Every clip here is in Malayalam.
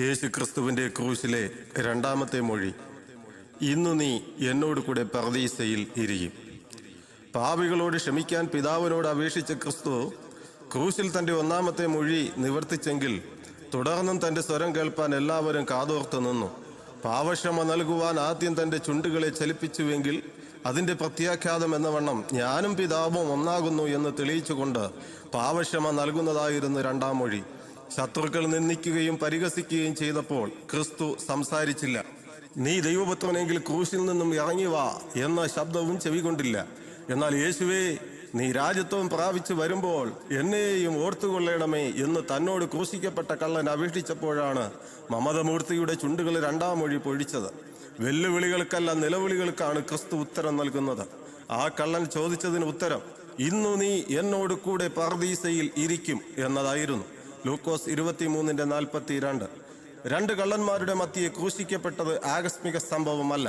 യേശു ക്രിസ്തുവിന്റെ ക്രൂശിലെ രണ്ടാമത്തെ മൊഴി ഇന്നു നീ എന്നോട് കൂടെ പർദീസയിൽ ഇരിക്കും. പാപികളോട് ക്ഷമിക്കാൻ പിതാവിനോട് അപേക്ഷിച്ച ക്രിസ്തു ക്രൂശിൽ തന്റെ ഒന്നാമത്തെ മൊഴി നിവർത്തിച്ചെങ്കിൽ തുടർന്നും തന്റെ സ്വരം കേൾപ്പാൻ എല്ലാവരും കാതോർത്ത് നിന്നു. പാവക്ഷമ നൽകുവാൻ ആദ്യം തന്റെ ചുണ്ടുകളെ ചലിപ്പിച്ചുവെങ്കിൽ അതിന്റെ പ്രത്യാഖ്യാതം എന്ന വണ്ണം ഞാനും പിതാവും ഒന്നാകുന്നു എന്ന് തെളിയിച്ചുകൊണ്ട് പാവക്ഷമ നൽകുന്നതായിരുന്നു രണ്ടാം മൊഴി. ശത്രുക്കൾ നിന്ദിക്കുകയും പരിഹസിക്കുകയും ചെയ്തപ്പോൾ ക്രിസ്തു സംസാരിച്ചില്ല. നീ ദൈവപുത്രനെങ്കിൽ ക്രൂശിൽ നിന്നും ഇറങ്ങി വാ എന്ന ശബ്ദവും ചെവികൊണ്ടില്ല. എന്നാൽ യേശുവേ നീ രാജ്യത്വം പ്രാപിച്ചു വരുമ്പോൾ എന്നെയും ഓർത്തുകൊള്ളണമേ എന്ന് തന്നോട് ക്രൂശിക്കപ്പെട്ട കള്ളൻ അപേക്ഷിച്ചപ്പോഴാണ് മമതമൂർത്തിയുടെ ചുണ്ടുകൾ രണ്ടാം മൊഴി പൊഴിച്ചത്. വെല്ലുവിളികൾക്കല്ല നിലവിളികൾക്കാണ് ക്രിസ്തു ഉത്തരം നൽകുന്നത്. ആ കള്ളൻ ചോദിച്ചതിന് ഉത്തരം ഇന്നു നീ എന്നോട് കൂടെ പർദീസയിൽ ഇരിക്കും എന്നതായിരുന്നു. ലൂക്കോസ് ഇരുപത്തിമൂന്നിന്റെ നാൽപ്പത്തി രണ്ട് രണ്ട് കള്ളന്മാരുടെ മത്തിയെ ക്രൂശിക്കപ്പെട്ടത് ആകസ്മിക സംഭവമല്ല.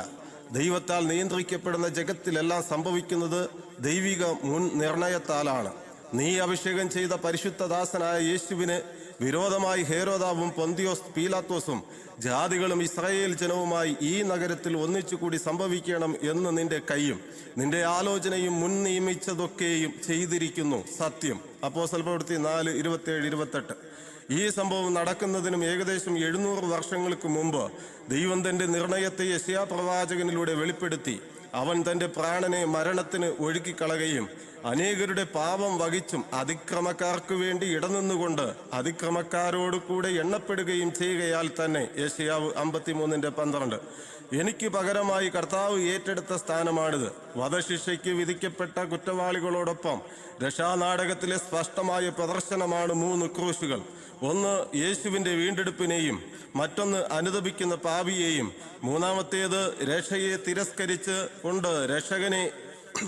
ദൈവത്താൽ നിയന്ത്രിക്കപ്പെടുന്ന ജഗത്തിലെല്ലാം സംഭവിക്കുന്നത് ദൈവിക മുൻ നിർണയത്താലാണ്. നീ അഭിഷേകം ചെയ്ത പരിശുദ്ധദാസനായ യേശുവിന് വിരോധമായി ഹേരോദാവും പൊന്തിയോസ് പീലാത്തോസും ജാതികളും ഇസ്രായേൽ ജനവുമായി ഈ നഗരത്തിൽ ഒന്നിച്ചുകൂടി സംഭവിക്കണം എന്ന് നിന്റെ കൈയും നിന്റെ ആലോചനയും മുൻ നിയമിച്ചതൊക്കെയും ചെയ്തിരിക്കുന്നു. സത്യം. അപ്പോ പ്രവൃത്തി നാല് ഇരുപത്തേഴ് ഇരുപത്തെട്ട്. ഈ സംഭവം നടക്കുന്നതിനും ഏകദേശം എഴുന്നൂറ് വർഷങ്ങൾക്ക് മുമ്പ് ദൈവം തന്റെ നിർണയത്തെ യശയാ പ്രവാചകനിലൂടെ വെളിപ്പെടുത്തി. അവൻ തന്റെ പ്രാണനെ മരണത്തിന് ഒഴുക്കിക്കളകയും അനേകരുടെ പാപം വഹിച്ചും അതിക്രമക്കാർക്ക് വേണ്ടി ഇടനിന്നുകൊണ്ട് അതിക്രമക്കാരോട് കൂടെ എണ്ണപ്പെടുകയും ചെയ്യുകയാൽ തന്നെ ഏഷ്യാവ് അമ്പത്തിമൂന്നിന്റെ പന്ത്രണ്ട്. എനിക്ക് പകരമായി കർത്താവ് ഏറ്റെടുത്ത സ്ഥാനമാണിത്. വധശിക്ഷയ്ക്ക് വിധിക്കപ്പെട്ട കുറ്റവാളികളോടൊപ്പം രക്ഷാനാടകത്തിലെ സ്പഷ്ടമായ പ്രദർശനമാണ് മൂന്ന് ക്രൂശുകൾ. ഒന്ന് യേശുവിന്റെ വീണ്ടെടുപ്പിനെയും മറ്റൊന്ന് അനുദപിക്കുന്ന പാവിയെയും മൂന്നാമത്തേത് രക്ഷയെ തിരസ്കരിച്ച് കൊണ്ട് രക്ഷകനെ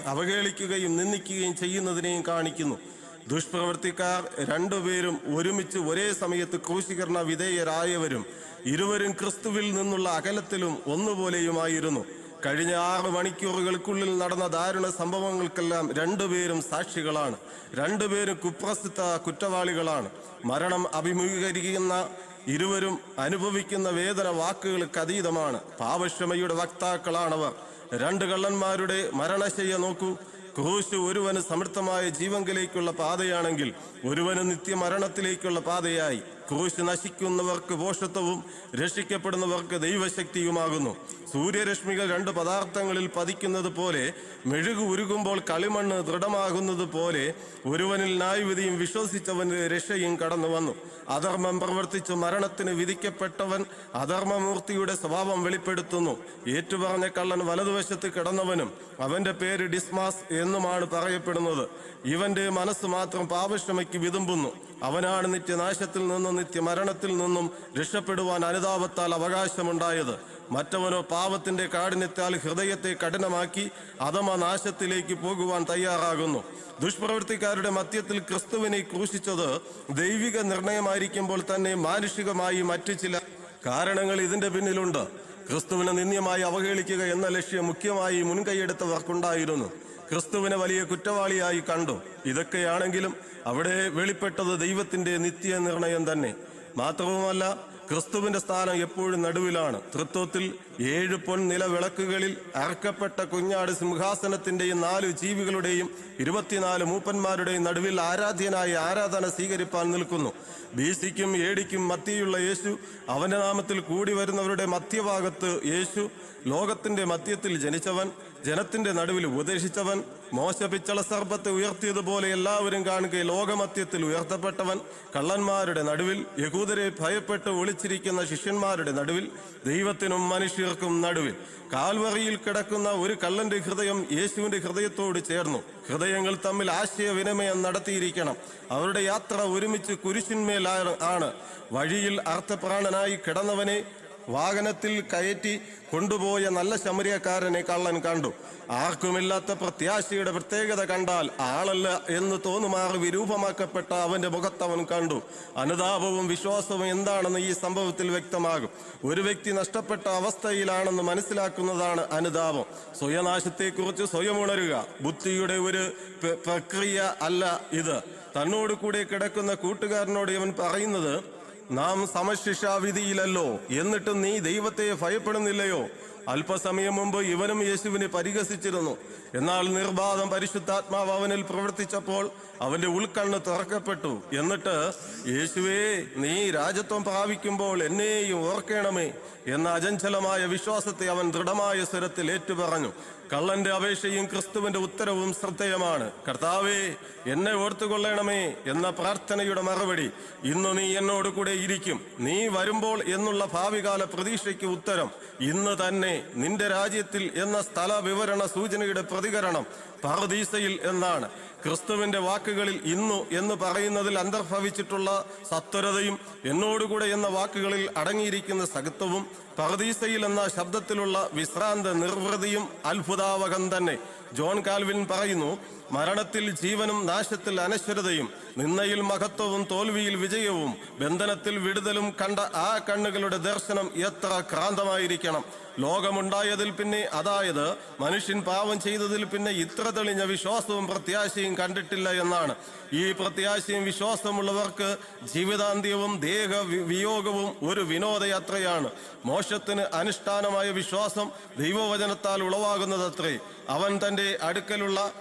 അവഹേളിക്കുകയും നിന്ദിക്കുകയും ചെയ്യുന്നതിനെയും കാണിക്കുന്നു. ദുഷ്പ്രവർത്തിക്കാർ രണ്ടുപേരും ഒരുമിച്ച് ഒരേ സമയത്ത് ക്രൂശീകരണ വിധേയരായവരും ഇരുവരും ക്രിസ്തുവിൽ നിന്നുള്ള അകലത്തിലും ഒന്നുപോലെയുമായിരുന്നു. കഴിഞ്ഞ ആറ് മണിക്കൂറുകൾക്കുള്ളിൽ നടന്ന ദാരുണ സംഭവങ്ങൾക്കെല്ലാം രണ്ടുപേരും സാക്ഷികളാണ്. രണ്ടുപേരും കുപ്രസിദ്ധ കുറ്റവാളികളാണ്. മരണം അഭിമുഖീകരിക്കുന്ന ഇരുവരും അനുഭവിക്കുന്ന വേദന വാക്കുകൾക്ക് അതീതമാണ്. പാവക്ഷമയുടെ വക്താക്കളാണവർ. രണ്ട് കള്ളന്മാരുടെ മരണശയ്യ നോക്കൂ. ക്രൂശ് ഒരുവന് സമൃദ്ധമായ ജീവങ്കിലേക്കുള്ള പാതയാണെങ്കിൽ ഒരുവന് നിത്യമരണത്തിലേക്കുള്ള പാതയായി. ക്രൂശ് നശിക്കുന്നവർക്ക് പോഷത്വവും രക്ഷിക്കപ്പെടുന്നവർക്ക് ദൈവശക്തിയുമാകുന്നു. സൂര്യരശ്മികൾ രണ്ട് പദാർത്ഥങ്ങളിൽ പതിക്കുന്നത് പോലെ മെഴുകു ഉരുകുമ്പോൾ കളിമണ്ണ് ദൃഢമാകുന്നത് പോലെ ഒരുവനിൽ ന്യായവിധിയും വിശ്വസിച്ചവന് രക്ഷയും കടന്നു വന്നു. അധർമ്മം പ്രവർത്തിച്ച് മരണത്തിന് വിധിക്കപ്പെട്ടവൻ അധർമ്മമൂർത്തിയുടെ സ്വഭാവം വെളിപ്പെടുത്തുന്നു. ഏറ്റുപറഞ്ഞ കള്ളൻ വലതുവശത്ത് കിടന്നവനും അവന്റെ പേര് ഡിസ്മാസ് എന്നുമാണ് പറയപ്പെടുന്നത്. ഇവന്റെ മനസ്സ് മാത്രം പാപക്ഷമയ്ക്ക് വിതുമ്പുന്നു. അവനാണ് നിത്യനാശത്തിൽ നിന്നും നിത്യമരണത്തിൽ നിന്നും രക്ഷപ്പെടുവാൻ അനുതാപത്താൽ അവകാശമുണ്ടായത്. മറ്റവനോ പാപത്തിന്റെ കാഠിന്യത്താൽ ഹൃദയത്തെ കഠിനമാക്കി അധമ നാശത്തിലേക്ക് പോകുവാൻ തയ്യാറാകുന്നു. ദുഷ്പ്രവൃത്തിക്കാരുടെ മധ്യത്തിൽ ക്രിസ്തുവിനെ ക്രൂശിച്ചത് ദൈവിക നിർണയമായിരിക്കുമ്പോൾ തന്നെ മാനുഷികമായി മറ്റു ചില കാരണങ്ങൾ ഇതിന്റെ പിന്നിലുണ്ട്. ക്രിസ്തുവിനെ നിന്ദ്യമായി അവഹേളിക്കുക എന്ന ലക്ഷ്യം മുഖ്യമായി മുൻകൈയെടുത്തവർക്കുണ്ടായിരുന്നു. ക്രിസ്തുവിനെ വലിയ കുറ്റവാളിയായി കണ്ടു. ഇതൊക്കെയാണെങ്കിലും അവിടെ വെളിപ്പെട്ടത് ദൈവത്തിന്റെ നിത്യ നിർണയം തന്നെ. മാത്രവുമല്ല ക്രിസ്തുവിന്റെ സ്ഥാനം എപ്പോഴും നടുവിലാണ്. തൃത്വത്തിൽ ഏഴ് പൊൻ നിലവിളക്കുകളിൽ അറക്കപ്പെട്ട കുഞ്ഞാട് സിംഹാസനത്തിന്റെയും നാല് ജീവികളുടെയും ഇരുപത്തിനാല് മൂപ്പന്മാരുടെയും നടുവിൽ ആരാധ്യനായി ആരാധന സ്വീകരിപ്പാൻ നിൽക്കുന്നു. ബീസിക്കും ഏടിക്കും മത്തിയുള്ള യേശു അവന്റെ നാമത്തിൽ കൂടി വരുന്നവരുടെ മധ്യഭാഗത്ത് യേശു ലോകത്തിന്റെ മധ്യത്തിൽ ജനിച്ചവൻ ജനത്തിന്റെ നടുവിൽ ഉപദേശിച്ചവൻ മോശ പിച്ചള സർപ്പത്തെ ഉയർത്തിയതുപോലെ എല്ലാവരും കാണുക ലോകമത്യത്തിൽ ഉയർത്തപ്പെട്ടവൻ കള്ളന്മാരുടെ നടുവിൽ യഹൂദരെ ഭയപ്പെട്ട് ഒളിച്ചിരിക്കുന്ന ശിഷ്യന്മാരുടെ നടുവിൽ ദൈവത്തിനും മനുഷ്യർക്കും നടുവിൽ. കാൽവറിയിൽ കിടക്കുന്ന ഒരു കള്ളന്റെ ഹൃദയം യേശുവിന്റെ ഹൃദയത്തോട് ചേർന്നു. ഹൃദയങ്ങൾ തമ്മിൽ ആശയവിനിമയം നടത്തിയിരിക്കണം. അവരുടെ യാത്ര ഒരുമിച്ച് കുരിശിന്മേൽ ആണ്. വഴിയിൽ അർത്ഥപ്രാണനായി കിടന്നവനെ വാഹനത്തിൽ കയറ്റി കൊണ്ടുപോയ നല്ല ശമരിയക്കാരനെ കള്ളൻ കണ്ടു. ആർക്കുമില്ലാത്ത പ്രത്യാശയുടെ പ്രത്യേകത കണ്ടാൽ ആളല്ല എന്ന് തോന്നുമാറി വിരൂപമാക്കപ്പെട്ട അവന്റെ മുഖത്തവൻ കണ്ടു. അനുതാപവും വിശ്വാസവും എന്താണെന്ന് ഈ സംഭവത്തിൽ വ്യക്തമാകും. ഒരു വ്യക്തി നഷ്ടപ്പെട്ട അവസ്ഥയിലാണെന്ന് മനസ്സിലാക്കുന്നതാണ് അനുതാപം. സ്വയനാശത്തെക്കുറിച്ച് സ്വയം ഉണരുക. ബുദ്ധിയുടെ ഒരു പ്ര- പ്രക്രിയ അല്ല ഇത്. തന്നോട് കൂടെ കിടക്കുന്ന കൂട്ടുകാരനോട് ഇവൻ പറയുന്നത് നാം സമശിക്ഷാവിധിയിലല്ലോ. എന്നിട്ടും നീ ദൈവത്തെ ഭയപ്പെടുന്നില്ലയോ? അല്പസമയം മുമ്പ് ഇവനും യേശുവിനെ പരിഹസിച്ചിരുന്നു. എന്നാൽ നിർബാധം പരിശുദ്ധാത്മാവ് അവനിൽ പ്രവർത്തിച്ചപ്പോൾ അവന്റെ ഉൾക്കണ്ണ് തുറക്കപ്പെട്ടു. എന്നിട്ട് യേശുവേ നീ രാജ്യത്വം പ്രാപിക്കുമ്പോൾ എന്നെയും ഓർക്കണമേ എന്ന അജഞ്ചലമായ വിശ്വാസത്തെ അവൻ ദൃഢമായ സ്വരത്തിൽ ഏറ്റുപറഞ്ഞു. കള്ളന്റെ അപേക്ഷയും ക്രിസ്തുവിന്റെ ഉത്തരവും ശ്രദ്ധേയമാണ്. കർത്താവേ എന്നെ ഓർത്തുകൊള്ളണമേ എന്ന പ്രാർത്ഥനയുടെ മറുപടി ഇന്ന് നീ എന്നോട് കൂടെ ഇരിക്കും. നീ വരുമ്പോൾ എന്നുള്ള ഭാവികാല പ്രതീക്ഷയ്ക്ക് ഉത്തരം ഇന്ന് തന്നെ നിന്റെ രാജ്യത്തിൽ എന്ന സ്ഥല വിവരണ സൂചനയുടെ പ്രതികരണം പാർദീസയിൽ എന്നാണ്. ക്രിസ്തുവിന്റെ വാക്കുകളിൽ ഇന്നു എന്ന് പറയുന്നതിൽ അന്തർഭവിച്ചിട്ടുള്ള സത്വരതയും എന്നോടുകൂടെ എന്ന വാക്കുകളിൽ അടങ്ങിയിരിക്കുന്ന സകത്വവും പർദീസയിൽ എന്ന ശബ്ദത്തിലുള്ള വിശ്രാന്ത നിർവൃതിയും അത്ഭുതാവകം തന്നെ. ജോൺ കാൽവിൻ പറയുന്നു മരണത്തിൽ ജീവനും നാശത്തിൽ അനശ്വരതയും നിന്നയിൽ മഹത്വവും തോൽവിയിൽ വിജയവും ബന്ധനത്തിൽ വിടുതലും കണ്ട ആ കണ്ണുകളുടെ ദർശനം എത്ര ക്രാന്തമായിരിക്കണം. ലോകമുണ്ടായതിൽ പിന്നെ അതായത് മനുഷ്യൻ പാവം ചെയ്തതിൽ പിന്നെ ഇത്ര തെളിഞ്ഞ വിശ്വാസവും പ്രത്യാശയും കണ്ടിട്ടില്ല എന്നാണ്. ഈ പ്രത്യാശയും വിശ്വാസമുള്ളവർക്ക് ജീവിതാന്ത്യവും ദേഹ വിയോഗവും ഒരു വിനോദയാത്രയാണ്. മോശത്തിന് അനുഷ്ഠാനമായ വിശ്വാസം ദൈവവചനത്താൽ ഉളവാകുന്നതത്രേ. അവൻ തന്റെ അടുക്കലുള്ള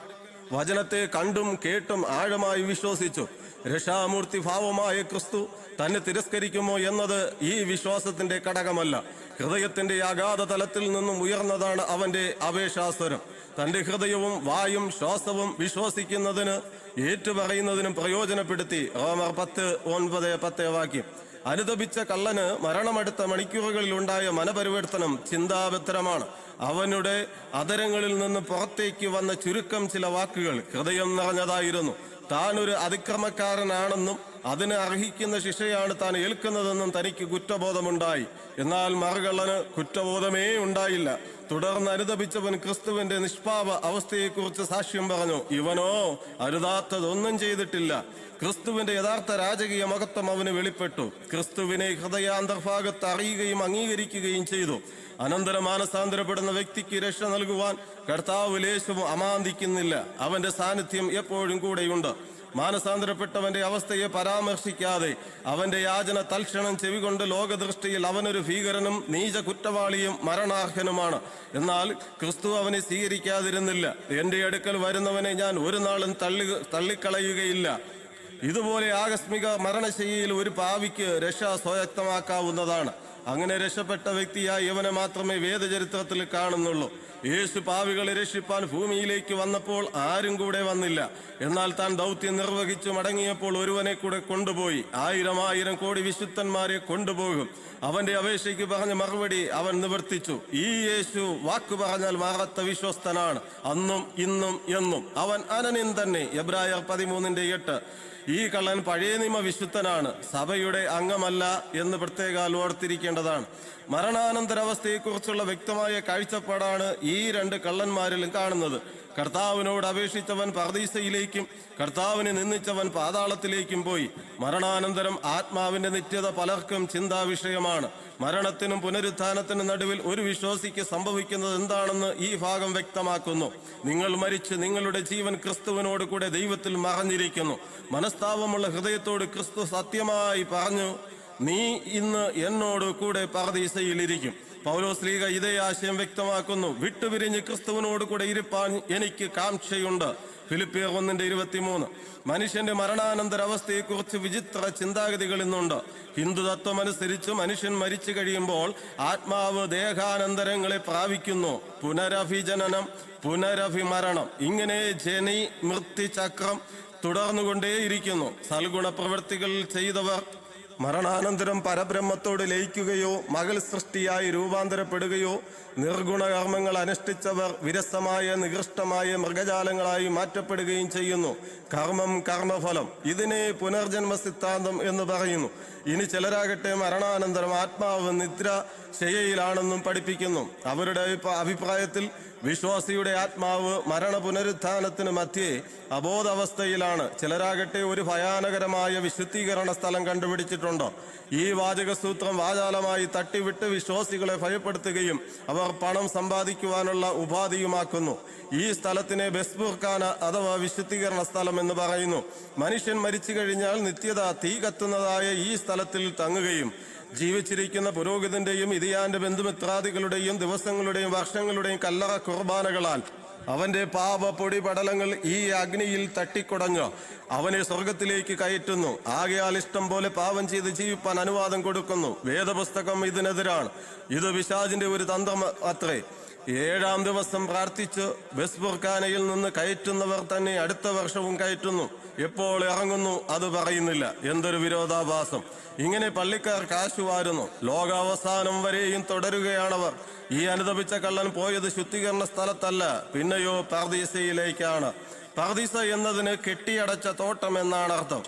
വചനത്തെ കണ്ടും കേട്ടും ആഴമായി വിശ്വസിച്ചു. രക്ഷാമൂർത്തി ഭാവമായ ക്രിസ്തു തന്നെ തിരസ്കരിക്കുമോ എന്നത് ഈ വിശ്വാസത്തിന്റെ ഘടകമല്ല. ഹൃദയത്തിന്റെ അഗാധ തലത്തിൽ നിന്നും ഉയർന്നതാണ് അവന്റെ അപേക്ഷാസ്വരം. തന്റെ ഹൃദയവും വായും ശ്വാസവും വിശ്വസിക്കുന്നതിന് ഏറ്റുപറയുന്നതിനും പ്രയോജനപ്പെടുത്തി. റോമർ പത്ത് ഒൻപത് പത്ത് വാക്യം. അനുദപിച്ച കള്ളന് മരണമെടുത്ത മണിക്കൂറുകളിൽ ഉണ്ടായ മനപരിവർത്തനം ചിന്താപത്തരമാണ് അവനുടെ അതരങ്ങളിൽ നിന്ന് പുറത്തേക്ക് വന്ന ചുരുക്കം ചില വാക്കുകൾ ഹൃദയം നിറഞ്ഞതായിരുന്നു. താൻ ഒരു അതിക്രമക്കാരനാണെന്നും അതിന് അർഹിക്കുന്ന ശിക്ഷയാണ് താൻ ഏൽക്കുന്നതെന്നും തനിക്ക് കുറ്റബോധമുണ്ടായി. എന്നാൽ മറുകള്ളന് കുറ്റബോധമേ ഉണ്ടായില്ല. തുടർന്ന് അനുദപിച്ചവൻ ക്രിസ്തുവിന്റെ നിഷ്പാപ അവസ്ഥയെക്കുറിച്ച് സാക്ഷ്യം പറഞ്ഞു. ഇവനോ അരുതാത്തതൊന്നും ചെയ്തിട്ടില്ല. ക്രിസ്തുവിന്റെ യഥാർത്ഥ രാജകീയ മഹത്വം അവന് വെളിപ്പെട്ടു. ക്രിസ്തുവിനെ ഹൃദയാന്തർഭാഗത്ത് അറിയുകയും അംഗീകരിക്കുകയും ചെയ്തു. അനന്തര മാനസാന്തരപ്പെടുന്ന വ്യക്തിക്ക് രക്ഷ നൽകുവാൻ കർത്താവ് ലേശവും അമാന്തിക്കുന്നില്ല. അവന്റെ സാന്നിധ്യം എപ്പോഴും കൂടെയുണ്ട്. മാനസാന്തരപ്പെട്ടവന്റെ അവസ്ഥയെ പരാമർശിക്കാതെ അവന്റെ യാചന തൽക്ഷണം ചെവികൊണ്ട് ലോകദൃഷ്ടിയിൽ അവനൊരു ഭീകരനും നീച കുറ്റവാളിയും മരണാർഹനുമാണ്. എന്നാൽ ക്രിസ്തു അവനെ സ്വീകരിക്കാതിരുന്നില്ല. എന്റെ അടുക്കൽ വരുന്നവനെ ഞാൻ ഒരു നാളും തള്ളി തള്ളിക്കളയുകയില്ല. ഇതുപോലെ ആകസ്മിക മരണശൈലിയിൽ ഒരു പാവിക്ക് രക്ഷ സ്വയക്തമാക്കാവുന്നതാണ് അങ്ങനെ രക്ഷപ്പെട്ട വ്യക്തിയായി ഇവനെ മാത്രമേ വേദചരിത്രത്തിൽ കാണുന്നുള്ളൂ. യേശു പാവികളെ രക്ഷിപ്പാൻ ഭൂമിയിലേക്ക് വന്നപ്പോൾ ആരും കൂടെ വന്നില്ല. എന്നാൽ താൻ ദൗത്യം നിർവഹിച്ചു മടങ്ങിയപ്പോൾ ഒരുവനെ കൂടെ കൊണ്ടുപോയി. ആയിരം ആയിരം കോടി വിശുദ്ധന്മാരെ കൊണ്ടുപോകും. അവന്റെ അപേക്ഷയ്ക്ക് പറഞ്ഞ മറുപടി അവൻ നിവർത്തിച്ചു. ഈ യേശു വാക്കു പറഞ്ഞാൽ മാറാത്ത വിശ്വസ്തനാണ്. അന്നും ഇന്നും എന്നും. അവൻ അനനിൻ തന്നെ. എബ്രായർ പതിമൂന്നിന്റെ എട്ട്. ഈ കള്ളൻ പഴയ നിയമ വിശുദ്ധനാണ്. സഭയുടെ അംഗമല്ല എന്ന് പ്രത്യേകം ഓർത്തിരിക്കേണ്ടതാണ്. മരണാനന്തരാവസ്ഥയെക്കുറിച്ചുള്ള വ്യക്തമായ കാഴ്ചപ്പാടാണ് ഈ രണ്ട് കള്ളന്മാരിലും കാണുന്നത്. കർത്താവിനോട് അപേക്ഷിച്ചവൻ പർദീസയിലേക്കും കർത്താവിനെ നിന്ദിച്ചവൻ പാതാളത്തിലേക്കും പോയി. മരണാനന്തരം ആത്മാവിന്റെ നിത്യത പലർക്കും ചിന്താ വിഷയമാണ് മരണത്തിനും പുനരുത്ഥാനത്തിനും നടുവിൽ ഒരു വിശ്വാസിക്ക് സംഭവിക്കുന്നത് എന്താണെന്ന് ഈ ഭാഗം വ്യക്തമാക്കുന്നു. നിങ്ങൾ മരിച്ച് നിങ്ങളുടെ ജീവൻ ക്രിസ്തുവിനോട് കൂടെ ദൈവത്തിൽ മറഞ്ഞിരിക്കുന്നു. മനസ്താപമുള്ള ഹൃദയത്തോട് ക്രിസ്തു സത്യമായി പറഞ്ഞു നീ ഇന്ന് എന്നോട് കൂടെ പാർദീസയിലിരിക്കും. പൗലോസ് സ്ത്രീക ഇതേ ആശയം വ്യക്തമാക്കുന്നു. വിട്ടുപിരിഞ്ഞ് ക്രിസ്തുവിനോട് കൂടെ ഇരിപ്പാൻ എനിക്ക് കാംക്ഷയുണ്ട്. ഫിലിപ്പിയർ ഒന്നിന്റെ ഇരുപത്തിമൂന്ന്. മനുഷ്യന്റെ മരണാനന്തര അവസ്ഥയെക്കുറിച്ച് വിചിത്ര ചിന്താഗതികൾ ഇന്നുണ്ട്. ഹിന്ദു തത്വമനുസരിച്ച് മനുഷ്യൻ മരിച്ചു കഴിയുമ്പോൾ ആത്മാവ് ദേഹാനന്തരങ്ങളെ പ്രാപിക്കുന്നു. പുനരഭിജനനം പുനരഭിമരണം. ഇങ്ങനെ ജനി മൃത്യുചക്രം തുടർന്നുകൊണ്ടേയിരിക്കുന്നു. സൽഗുണ പ്രവൃത്തികൾ ചെയ്തവർ മരണാനന്തരം പരബ്രഹ്മത്തോട് ലയിക്കുകയോ മകൾ സൃഷ്ടിയായി രൂപാന്തരപ്പെടുകയോ നിർഗുണ കർമ്മങ്ങൾ അനുഷ്ഠിച്ചവർ വിരസമായ നികൃഷ്ടമായ മൃഗജാലങ്ങളായി മാറ്റപ്പെടുകയും ചെയ്യുന്നു. കർമ്മം കർമ്മഫലം. ഇതിനെ പുനർജന്മ സിദ്ധാന്തം എന്ന് പറയുന്നു. ഇനി ചിലരാകട്ടെ മരണാനന്തരം ആത്മാവ് നിദ്ര ശയയിലാണെന്നും പഠിപ്പിക്കുന്നു. അവരുടെ അഭിപ്രായത്തിൽ വിശ്വാസിയുടെ ആത്മാവ് മരണ പുനരുത്ഥാനത്തിന് മധ്യേ അബോധാവസ്ഥയിലാണ്. ചിലരാകട്ടെ ഒരു ഭയാനകരമായ വിശുദ്ധീകരണ സ്ഥലം കണ്ടുപിടിച്ചിട്ടുണ്ടോ? ഈ വാചകസൂത്രം വാചാലമായി തട്ടിവിട്ട് വിശ്വാസികളെ ഭയപ്പെടുത്തുകയും അവർ പണം സമ്പാദിക്കുവാനുള്ള ഉപാധിയുമാക്കുന്നു. ഈ സ്ഥലത്തിനെ ബെസ്ബുർഖാന അഥവാ വിശുദ്ധീകരണ സ്ഥലം എന്ന് പറയുന്നു. മനുഷ്യൻ മരിച്ചു കഴിഞ്ഞാൽ നിത്യത തീ കത്തുന്നതായ ഈ സ്ഥലത്തിൽ തങ്ങുകയും ജീവിച്ചിരിക്കുന്ന പുരോഹിതന്റെയും ഇതിയാന്റെ ബന്ധുമിത്രാദികളുടെയും ദിവസങ്ങളുടെയും വർഷങ്ങളുടെയും കല്ലറ കുർബാനകളാൽ അവന്റെ പാപ പൊടി പടലങ്ങൾ ഈ അഗ്നിയിൽ തട്ടിക്കുടഞ്ഞ് അവനെ സ്വർഗത്തിലേക്ക് കയറ്റുന്നു. ആകയാൽ ഇഷ്ടം പോലെ പാപം ചെയ്ത് ജീവിപ്പാൻ അനുവാദം കൊടുക്കുന്നു. വേദപുസ്തകം ഇതിനെതിരാണ്. ഇത് വിശാജിന്റെ ഒരു തന്ത്രം അത്രേ. ഏഴാം ദിവസം പ്രാർത്ഥിച്ച് ബെസ്ബുർഖാനയിൽ നിന്ന് കയറ്റുന്നവർ തന്നെ അടുത്ത വർഷവും കയറ്റുന്നു. എപ്പോൾ ഇറങ്ങുന്നു അത് പറയുന്നില്ല. എന്തൊരു വിരോധാഭാസം. ഇങ്ങനെ പള്ളിക്കാർ കാശുവാരുന്നു ലോകാവസാനം വരെയും തുടരുകയാണവർ. ഈ അനുദപിച്ച കള്ളൻ പോയത് ശുദ്ധീകരണ സ്ഥലത്തല്ല പിന്നെയോ പർദീസയിലേക്കാണ്. പർദീസ എന്നതിന് കെട്ടിയടച്ച തോട്ടം എന്നാണ് അർത്ഥം.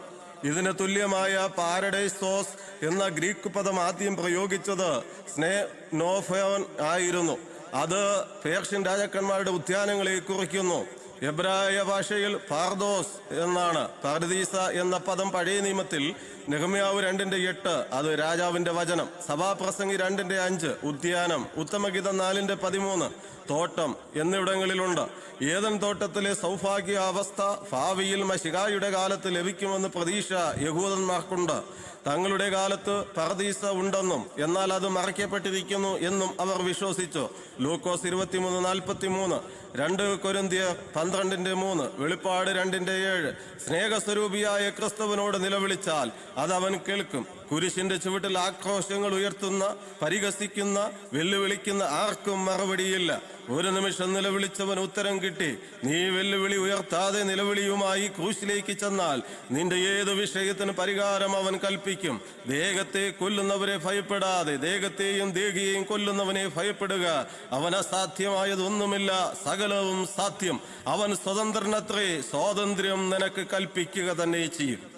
ഇതിന് തുല്യമായ പാരഡൈസോസ് എന്ന ഗ്രീക്ക് പദം ആദ്യം പ്രയോഗിച്ചത് സ്നേ നോഫോൻ ആയിരുന്നു. അത് പേർഷ്യൻ രാജാക്കന്മാരുടെ ഉദ്യാനങ്ങളെ കുറിക്കുന്നു. എബ്രായ ഭാഷയിൽ പാർദോസ് എന്നാണ് പാർദീസ എന്ന പദം പഴയ നിയമത്തിൽ നെഹമ്യാവ് രണ്ടിന്റെ എട്ട് അത് രാജാവിന്റെ വചനം. സഭാപ്രസംഗി രണ്ടിന്റെ അഞ്ച് ഉദ്യാനം. ഉത്തമഗീതം നാലിന്റെ പതിമൂന്ന് തോട്ടം എന്നിവിടങ്ങളിലുണ്ട്. ഏതൻ തോട്ടത്തിലെ സൗഭാഗ്യ അവസ്ഥ ഭാവിയിൽ മഷികായുടെ കാലത്ത് ലഭിക്കുമെന്ന് പ്രതീക്ഷ യഹൂദന്മാർക്കുണ്ട്. തങ്ങളുടെ കാലത്ത് പർദീസ ഉണ്ടെന്നും എന്നാൽ അത് മറയ്ക്കപ്പെട്ടിരിക്കുന്നു എന്നും അവർ വിശ്വസിച്ചു. ലൂക്കോസ് ഇരുപത്തിമൂന്ന് നാൽപ്പത്തി മൂന്ന് രണ്ട് കൊരിന്തിയ പന്ത്രണ്ടിന്റെ മൂന്ന് വെളിപ്പാട് രണ്ടിന്റെ ഏഴ്. സ്നേഹസ്വരൂപിയായ ക്രിസ്തുവിനോട് നിലവിളിച്ചാൽ അത് അവൻ കേൾക്കും. കുരിശിന്റെ ചുവട്ടിൽ ആക്രോശങ്ങൾ ഉയർത്തുന്ന പരിഹസിക്കുന്ന വെല്ലുവിളിക്കുന്ന ആർക്കും മറുപടിയില്ല. ഒരു നിമിഷം നിലവിളിച്ചവൻ ഉത്തരം കിട്ടി. നീ വെല്ലുവിളി ഉയർത്താതെ നിലവിളിയുമായി ക്രൂശിലേക്ക് ചെന്നാൽ നിന്റെ ഏത് വിഷയത്തിന് പരിഹാരം അവൻ കൽപ്പിക്കും. ദേഹത്തെ കൊല്ലുന്നവരെ ഭയപ്പെടാതെ ദേഹത്തെയും ദേഹിയെയും കൊല്ലുന്നവനെ ഭയപ്പെടുക. അവൻ അസാധ്യമായതൊന്നുമില്ല സകലവും സാധ്യം. അവൻ സ്വതന്ത്രനത്രേ സ്വാതന്ത്ര്യം നിനക്ക് കൽപ്പിക്കുക തന്നെ ചെയ്യും.